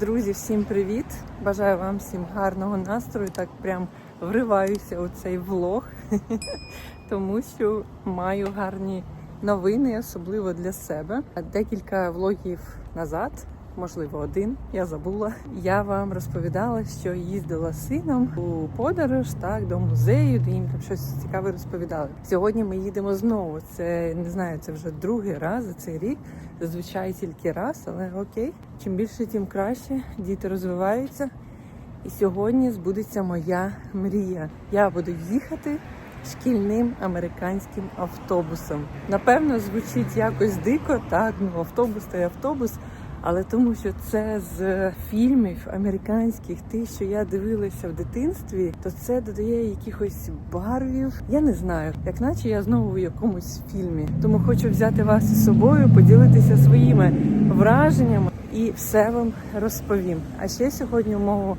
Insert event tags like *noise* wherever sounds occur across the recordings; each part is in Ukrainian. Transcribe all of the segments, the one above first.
Друзі, всім привіт! Бажаю вам всім гарного настрою. Так прям вриваюся у цей влог, *laughs* тому що маю гарні новини, особливо для себе. Декілька влогів назад, можливо, один, я забула. Я вам розповідала, що їздила з сином у подорож, так до музею, де їм там щось цікаве розповідали. Сьогодні ми їдемо знову. Це не знаю, це вже другий раз за цей рік. Зазвичай тільки раз, але окей. Чим більше, тим краще. Діти розвиваються. І сьогодні збудеться моя мрія. Я буду їхати шкільним американським автобусом. Напевно, звучить якось дико, так, ну автобус та й автобус. Але тому, що це з фільмів американських, тих, що я дивилася в дитинстві, то це додає якихось барвів. Я не знаю, як наче я знову в якомусь фільмі. Тому хочу взяти вас із собою, поділитися своїми враженнями і все вам розповім. А ще сьогодні у мого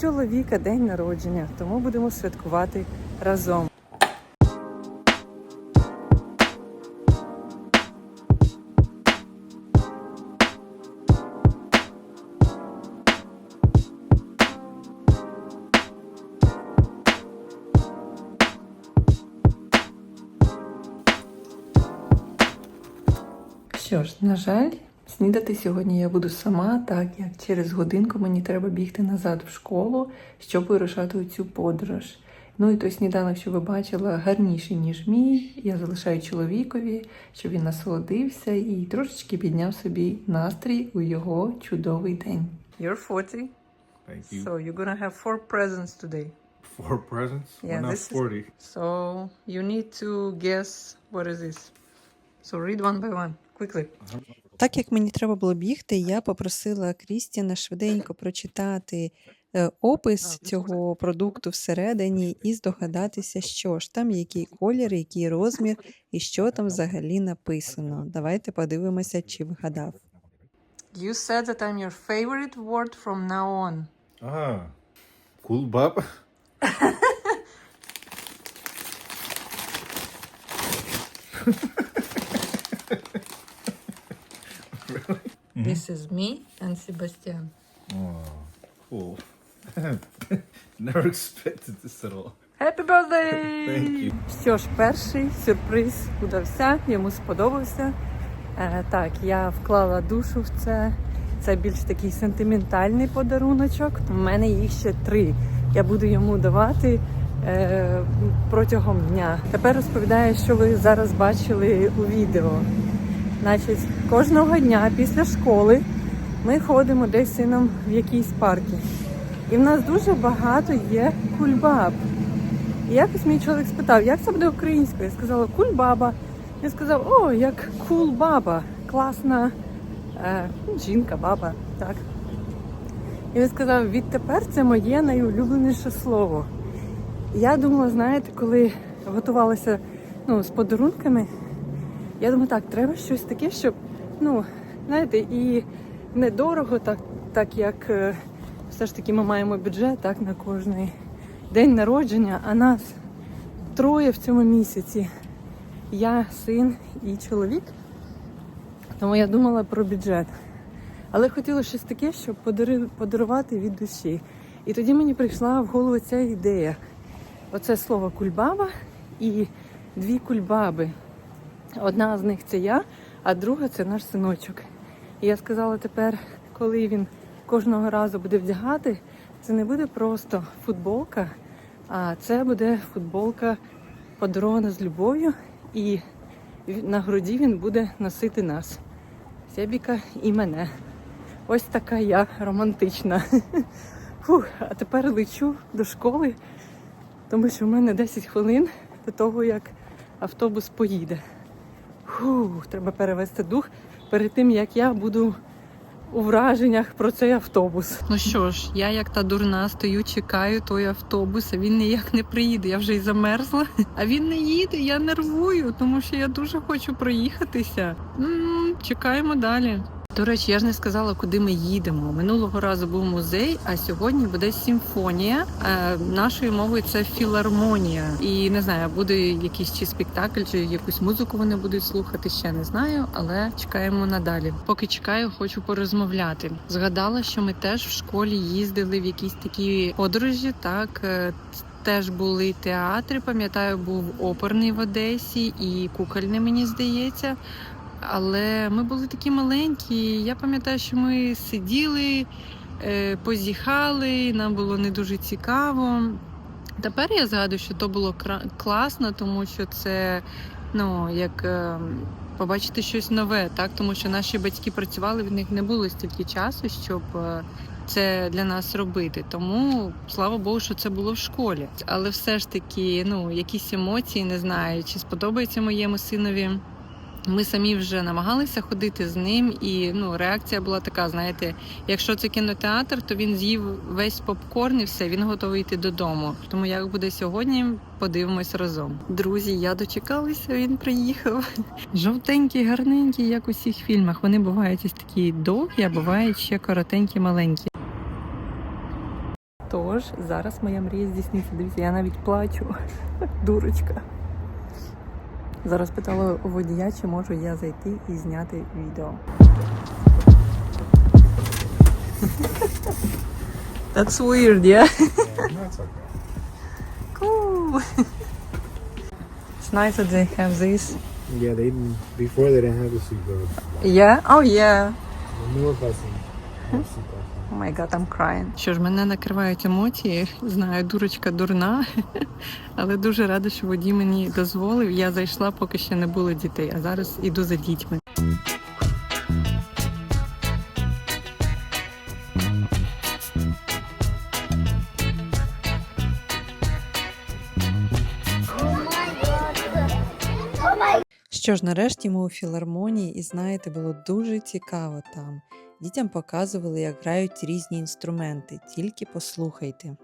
чоловіка день народження, тому будемо святкувати разом. На жаль, снідати сьогодні я буду сама, так як через годинку мені треба бігти назад в школу, щоб вирушати у цю подорож. Ну і той сніданок, що ви бачила, гарніший, ніж мій. Я залишаю чоловікові, щоб він насолодився і трошечки підняв собі настрій у його чудовий день. You're 40, Thank you. so you're gonna have four presents today. Four presents? Yeah, We're not this is- So you need to guess what is this. So read one by one, quickly. Так як мені треба було бігти, я попросила Крістіна швиденько прочитати е, опис цього продукту всередині і здогадатися, що ж там, який колір, який розмір і що там взагалі написано. Давайте подивимося, чи вгадав. You said that I'm your favorite word from now on. Ah, cool bub. This is me and Sebastian. Oh, cool. *laughs* Never expected this at all. Happy birthday! *laughs* Thank you. Що ж, перший сюрприз удався, йому сподобався. Е, так, я вклала душу в це. Це більш такий сентиментальний подаруночок. У мене їх ще три. Я буду йому давати е, протягом дня. Тепер розповідаю, що ви зараз бачили у відео. Значить, кожного дня після школи ми ходимо десь з сином в якійсь парки. І в нас дуже багато є кульбаб. І якось мій чоловік спитав, як це буде українською? Я сказала кульбаба. Він сказав, о, як кул-баба, класна е, жінка, баба. так. І він сказав, відтепер це моє найулюбленіше слово. Я думала, знаєте, коли готувалася ну, з подарунками, я думаю, так, треба щось таке, щоб, ну, знаєте, і недорого, так, так як е, все ж таки ми маємо бюджет так, на кожний день народження, а нас троє в цьому місяці. Я, син і чоловік. Тому я думала про бюджет. Але хотіла щось таке, щоб подарувати від душі. І тоді мені прийшла в голову ця ідея. Оце слово кульбаба і дві кульбаби. Одна з них це я, а друга це наш синочок. І я сказала тепер, коли він кожного разу буде вдягати, це не буде просто футболка, а це буде футболка подарована з любов'ю, і на груді він буде носити нас. Себіка і мене. Ось така я романтична. *laughs* Фух, а тепер лечу до школи, тому що в мене 10 хвилин до того, як автобус поїде. Фух, треба перевести дух перед тим, як я буду у враженнях про цей автобус. Ну що ж, я як та дурна стою, чекаю той автобус, а він ніяк не приїде. Я вже й замерзла. А він не їде, я нервую, тому що я дуже хочу проїхатися. м чекаємо далі. До речі, я ж не сказала, куди ми їдемо. Минулого разу був музей, а сьогодні буде симфонія. Е, нашою мовою це філармонія. І не знаю, буде якийсь чи спектакль, чи якусь музику вони будуть слухати. Ще не знаю, але чекаємо надалі. Поки чекаю, хочу порозмовляти. Згадала, що ми теж в школі їздили в якісь такі подорожі. Так е, теж були театри. Пам'ятаю, був оперний в Одесі і кукольний, мені здається. Але ми були такі маленькі. Я пам'ятаю, що ми сиділи, е, позіхали, нам було не дуже цікаво. Тепер я згадую, що то було класно, тому що це ну, як е, побачити щось нове, так? тому що наші батьки працювали, в них не було стільки часу, щоб е, це для нас робити. Тому слава Богу, що це було в школі. Але все ж таки, ну, якісь емоції, не знаю, чи сподобається моєму синові. Ми самі вже намагалися ходити з ним, і ну реакція була така: знаєте, якщо це кінотеатр, то він з'їв весь попкорн і все, він готовий йти додому. Тому як буде сьогодні, подивимось разом. Друзі, я дочекалася, він приїхав. *laughs* Жовтенький, гарненький, як у всіх фільмах. Вони бувають ось такі довгі, а бувають ще коротенькі, маленькі. Тож зараз моя мрія здійсниться. Дивіться, я навіть плачу. *laughs* Дурочка. Зараз питала у водія, чи можу я зайти і зняти відео. That's weird, yeah? That's okay. Cool. It's nice that they have this. Yeah, they didn't, before they didn't have the seatbelt. Yeah? Oh yeah. The newer buses have seatbelts. Oh my god, I'm crying. Що ж, мене накривають емоції. Знаю, дурочка дурна, *laughs* але дуже рада, що водій мені дозволив. Я зайшла, поки ще не було дітей, а зараз іду за дітьми. Що ж, нарешті ми у філармонії, і знаєте, було дуже цікаво там. Дітям показували, як грають різні інструменти. Тільки послухайте.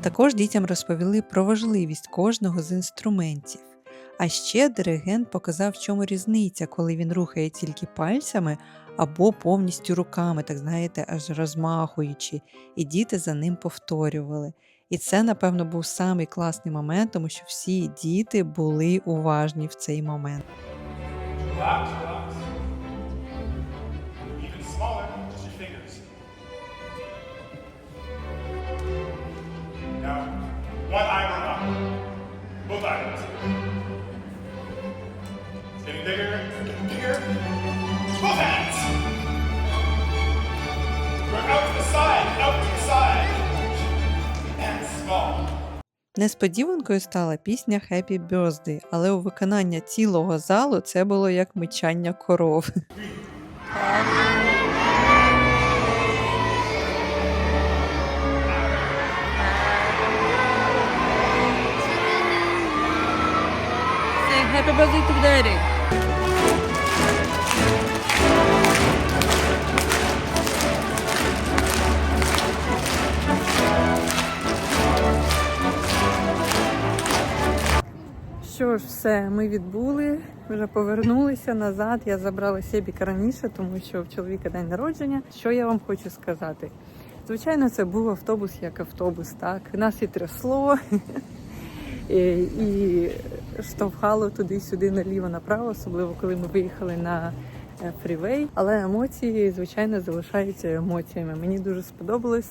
Також дітям розповіли про важливість кожного з інструментів. А ще диригент показав, в чому різниця, коли він рухає тільки пальцями або повністю руками, так знаєте, аж розмахуючи, і діти за ним повторювали. І це, напевно, був самий класний момент, тому що всі діти були уважні в цей момент. Now, one up. Both eyebrows. Несподіванкою стала пісня Happy Birthday, але у виконання цілого залу це було як мичання коров. Що ж, все, ми відбули, вже повернулися назад. Я забрала Себіка раніше, тому що в чоловіка день народження. Що я вам хочу сказати? Звичайно, це був автобус як автобус, так. Нас і трясло, *laughs* і, штовхало туди-сюди, наліво, направо, особливо коли ми виїхали на е, фрівей. Але емоції, звичайно, залишаються емоціями. Мені дуже сподобалось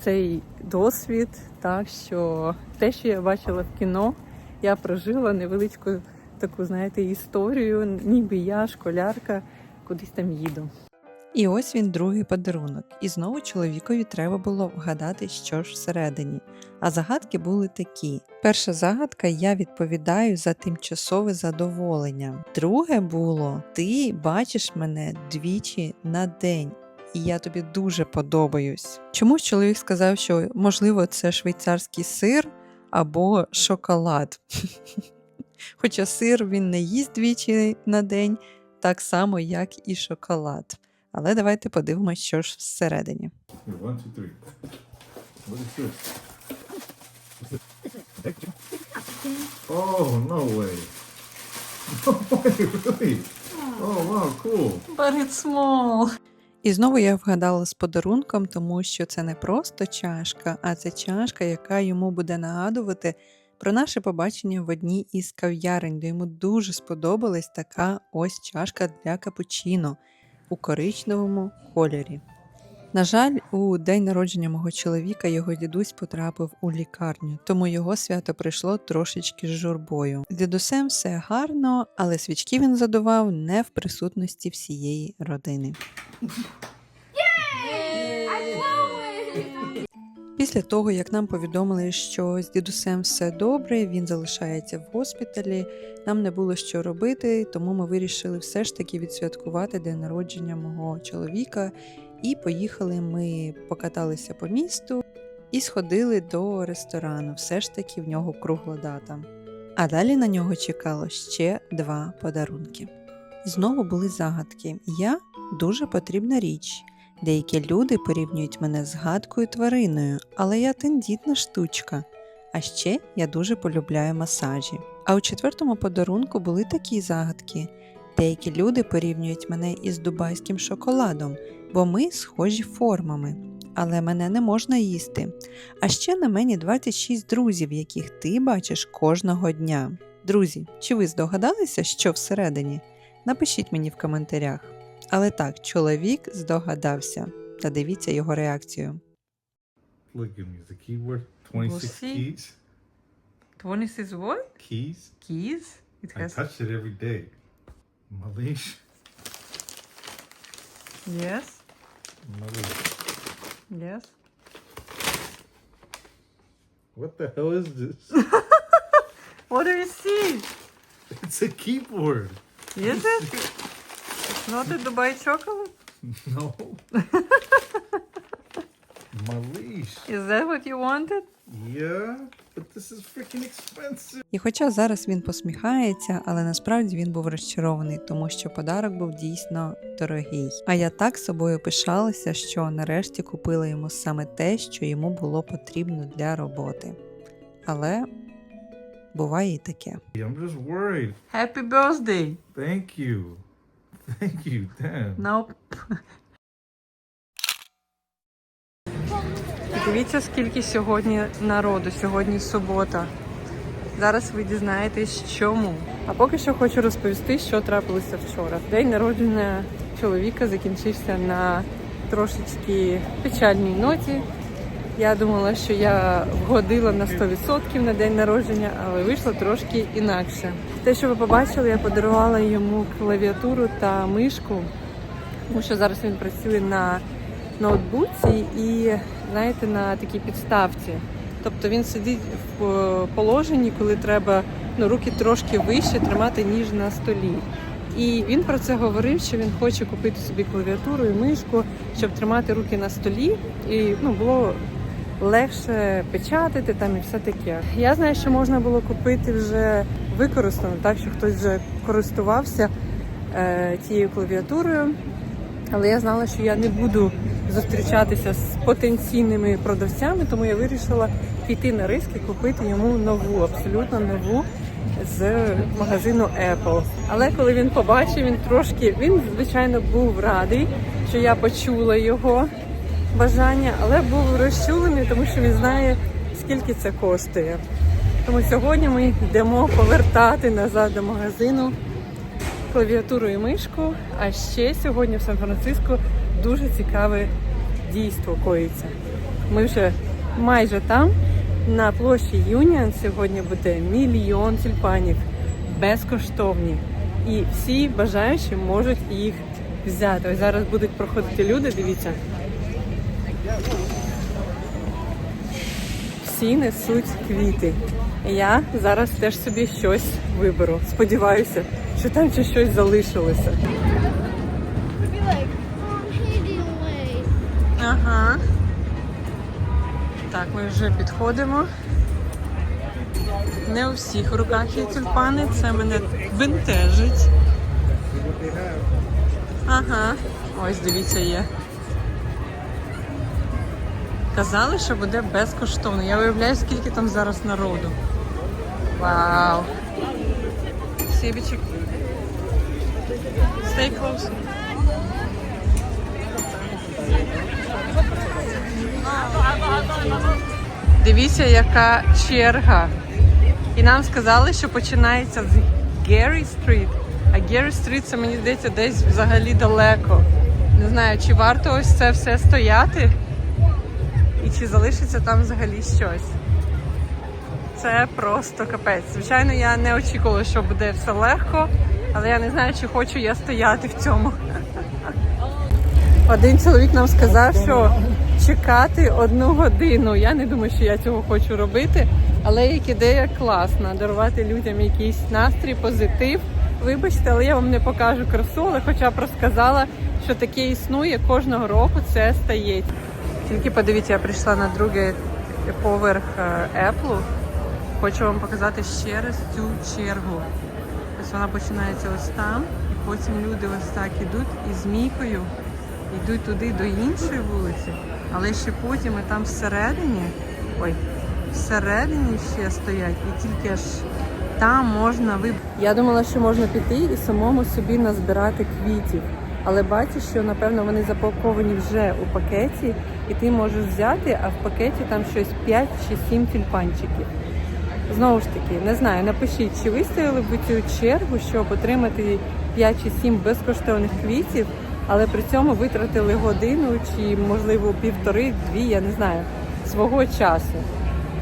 цей досвід, так що те, що я бачила в кіно, я прожила невеличку таку, знаєте, історію, ніби я, школярка, кудись там їду. І ось він другий подарунок. І знову чоловікові треба було вгадати, що ж всередині. А загадки були такі: перша загадка я відповідаю за тимчасове задоволення. Друге було ти бачиш мене двічі на день. І я тобі дуже подобаюсь. Чомусь чоловік сказав, що можливо це швейцарський сир або шоколад. *laughs* Хоча сир він не їсть двічі на день, так само, як і шоколад. Але давайте подивимось, що ж всередині. One, two, three. What is this? Oh, no way. *laughs* No way, really? Oh, wow, cool. But it's small. І знову я вгадала з подарунком, тому що це не просто чашка, а це чашка, яка йому буде нагадувати про наше побачення в одній із кав'ярень, де йому дуже сподобалась така ось чашка для капучино у коричневому кольорі. На жаль, у день народження мого чоловіка його дідусь потрапив у лікарню, тому його свято прийшло трошечки з журбою. З дідусем все гарно, але свічки він задував не в присутності всієї родини. Після того, як нам повідомили, що з дідусем все добре, він залишається в госпіталі, нам не було що робити, тому ми вирішили все ж таки відсвяткувати день народження мого чоловіка. І поїхали ми покаталися по місту і сходили до ресторану. Все ж таки в нього кругла дата. А далі на нього чекало ще два подарунки. Знову були загадки. Я дуже потрібна річ. Деякі люди порівнюють мене з гадкою твариною, але я тендітна штучка. А ще я дуже полюбляю масажі. А у четвертому подарунку були такі загадки. Деякі люди порівнюють мене із дубайським шоколадом, бо ми схожі формами, але мене не можна їсти. А ще на мені 26 друзів, яких ти бачиш кожного дня. Друзі, чи ви здогадалися, що всередині? Напишіть мені в коментарях. Але так, чоловік здогадався. Та дивіться його реакцію. Look at me. The keyboard. 26 keys. 26 what? Keys. Keys? It I touch it every day. Malish. Yes, Yes. What the hell is this? *laughs* What do you see? it's a keyboard. Is it? It's not a Dubai chocolate? *laughs* No. *laughs* Malish. Is that what you wanted? Yeah, this is freaking expensive. І хоча зараз він посміхається, але насправді він був розчарований, тому що подарок був дійсно дорогий. А я так собою пишалася, що нарешті купила йому саме те, що йому було потрібно для роботи. Але буває і таке. I'm just worried. Happy birthday! Thank you. Thank you. Damn. Nope. Дивіться, скільки сьогодні народу, сьогодні субота. Зараз ви дізнаєтесь, чому. А поки що хочу розповісти, що трапилося вчора. День народження чоловіка закінчився на трошечки печальній ноті. Я думала, що я вгодила на 100% на день народження, але вийшло трошки інакше. Те, що ви побачили, я подарувала йому клавіатуру та мишку, тому що зараз він працює на ноутбуці і, знаєте, на такій підставці. Тобто він сидить в е, положенні, коли треба ну, руки трошки вище тримати, ніж на столі. І він про це говорив, що він хоче купити собі клавіатуру і мишку, щоб тримати руки на столі, і ну, було легше печатати там і все таке. Я знаю, що можна було купити вже використано, так що хтось вже користувався е, тією клавіатурою. Але я знала, що я не буду зустрічатися з потенційними продавцями, тому я вирішила піти на риск і купити йому нову, абсолютно нову з магазину Apple. Але коли він побачив, він трошки він звичайно був радий, що я почула його бажання, але був розчулений, тому що він знає, скільки це коштує. Тому сьогодні ми йдемо повертати назад до магазину клавіатуру і мишку. А ще сьогодні в Сан-Франциско дуже цікаве дійство коїться. Ми вже майже там. На площі Юніон сьогодні буде мільйон тюльпанів безкоштовні. І всі бажаючі можуть їх взяти. Ось зараз будуть проходити люди, дивіться. Всі несуть квіти. Я зараз теж собі щось виберу. Сподіваюся, що там ще щось залишилося. Ага. Так, ми вже підходимо. Не у всіх руках є тюльпани, це мене бентежить. Ага. Ось дивіться є. Казали, що буде безкоштовно. Я уявляю, скільки там зараз народу. Вау! Сібічик. Stay close. Дивіться, яка черга. І нам сказали, що починається з Геррі Стріт. А Геррі Стріт це мені здається десь взагалі далеко. Не знаю, чи варто ось це все стояти, і чи залишиться там взагалі щось. Це просто капець. Звичайно, я не очікувала, що буде все легко, але я не знаю, чи хочу я стояти в цьому. Один чоловік нам сказав, що чекати одну годину. Я не думаю, що я цього хочу робити, але як ідея класна дарувати людям якийсь настрій, позитив. Вибачте, але я вам не покажу красу, але хоча б розказала, що таке існує кожного року. Це стається. Тільки подивіться, я прийшла на другий поверх е, Apple. Хочу вам показати ще раз цю чергу. Ось вона починається ось там, і потім люди ось так ідуть і змійкою йдуть туди до іншої вулиці, але ще потім і там всередині, ой, всередині ще стоять, і тільки аж там можна виб... Я думала, що можна піти і самому собі назбирати квітів. Але бачу, що напевно вони запаковані вже у пакеті, і ти можеш взяти, а в пакеті там щось 5 чи 7 тюльпанчиків. Знову ж таки, не знаю, напишіть, чи ви стояли б цю чергу, щоб отримати 5 чи 7 безкоштовних квітів, але при цьому витратили годину чи, можливо, півтори-дві, я не знаю, свого часу.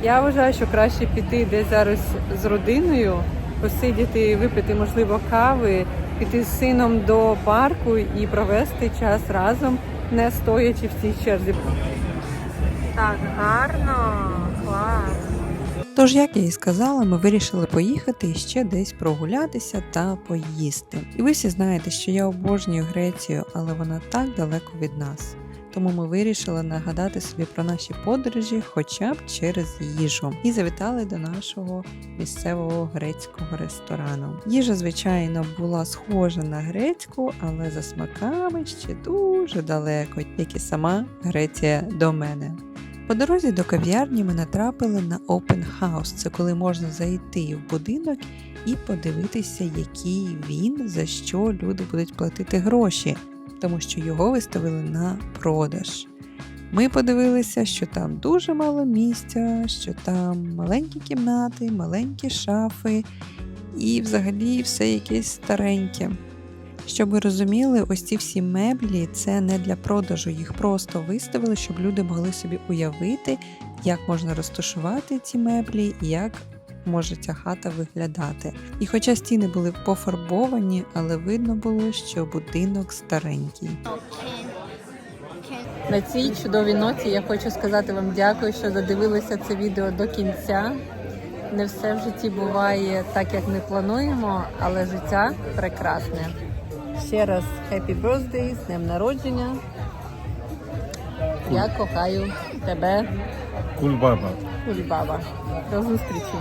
Я вважаю, що краще піти десь зараз з родиною, посидіти, випити, можливо, кави, піти з сином до парку і провести час разом, не стоячи в цій черзі. Так, гарно, клас. Тож, як я і сказала, ми вирішили поїхати і ще десь прогулятися та поїсти. І ви всі знаєте, що я обожнюю Грецію, але вона так далеко від нас. Тому ми вирішили нагадати собі про наші подорожі хоча б через їжу і завітали до нашого місцевого грецького ресторану. Їжа, звичайно, була схожа на грецьку, але за смаками ще дуже далеко, як і сама Греція до мене. По дорозі до кав'ярні ми натрапили на Open House. Це коли можна зайти в будинок і подивитися, який він, за що люди будуть платити гроші, тому що його виставили на продаж. Ми подивилися, що там дуже мало місця, що там маленькі кімнати, маленькі шафи і взагалі все якесь стареньке. Щоб ви розуміли, ось ці всі меблі це не для продажу, їх просто виставили, щоб люди могли собі уявити, як можна розташувати ці меблі як може ця хата виглядати. І хоча стіни були пофарбовані, але видно було, що будинок старенький. На цій чудовій ноті я хочу сказати вам дякую, що додивилися це відео до кінця. Не все в житті буває так, як ми плануємо, але життя прекрасне. Ще раз happy birthday, з днем народження. Я кохаю тебе, Кульбаба. Кульбаба. До зустрічі.